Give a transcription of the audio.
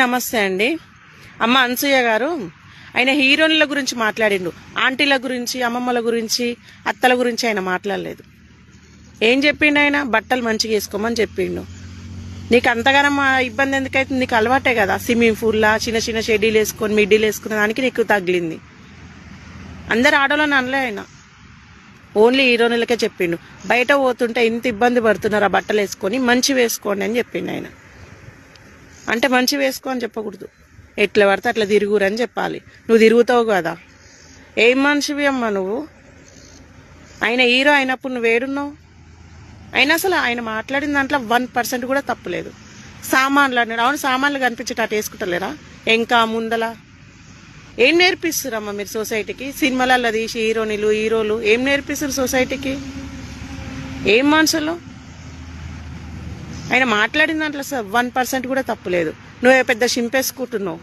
నమస్తే అండి. అమ్మ అనసూయ గారు. ఆయన హీరోయిన్ల గురించి మాట్లాడిండు. ఆంటీల గురించి అమ్మమ్మల గురించి అత్తల గురించి ఆయన మాట్లాడలేదు. ఏం చెప్పిండు ఆయన? బట్టలు మంచిగా వేసుకోమని చెప్పిండు. నీకు అంతగానం ఇబ్బంది ఎందుకైతే నీకు అలవాటే కదా. స్విమ్మింగ్ పూల్లా చిన్న చిన్న షెడ్యూల్ వేసుకొని మిడ్డీలు వేసుకునే దానికి నీకు తగిలింది. అందరు ఆడవాళ్ళని అనలే ఆయన. ఓన్లీ హీరోయిన్లకే చెప్పిండు. బయట పోతుంటే ఇంత ఇబ్బంది పడుతున్నారు? ఆ బట్టలు వేసుకొని మంచి వేసుకోండి అని చెప్పిండు ఆయన. అంటే మంచి వేసుకో అని చెప్పకూడదు. ఎట్లా పడితే అట్లా తిరుగురని చెప్పాలి. నువ్వు తిరుగుతావు కదా. ఏం మనిషివి అమ్మా నువ్వు? ఆయన హీరో అయినప్పుడు నువ్వు ఏడున్నావు? అయినా అసలు ఆయన మాట్లాడిన దాంట్లో వన్ పర్సెంట్ కూడా తప్పులేదు సామాన్లు అన్నాడు. అవును సామాన్లు కనిపించేటట్టు వేసుకుంటలేరా? ఇంకా ముందల? ఏం నేర్పిస్తురమ్మా మీరు సొసైటీకి? సినిమాలలో తీసి హీరోనిలు హీరోలు ఏం నేర్పిస్తారు సొసైటీకి? ఏం మనుషులు? ఆయన మాట్లాడిన దాంట్లో వన్ పర్సెంట్ కూడా తప్పులేదు నువ్వు పెద్ద చింపేసుకుంటున్నావు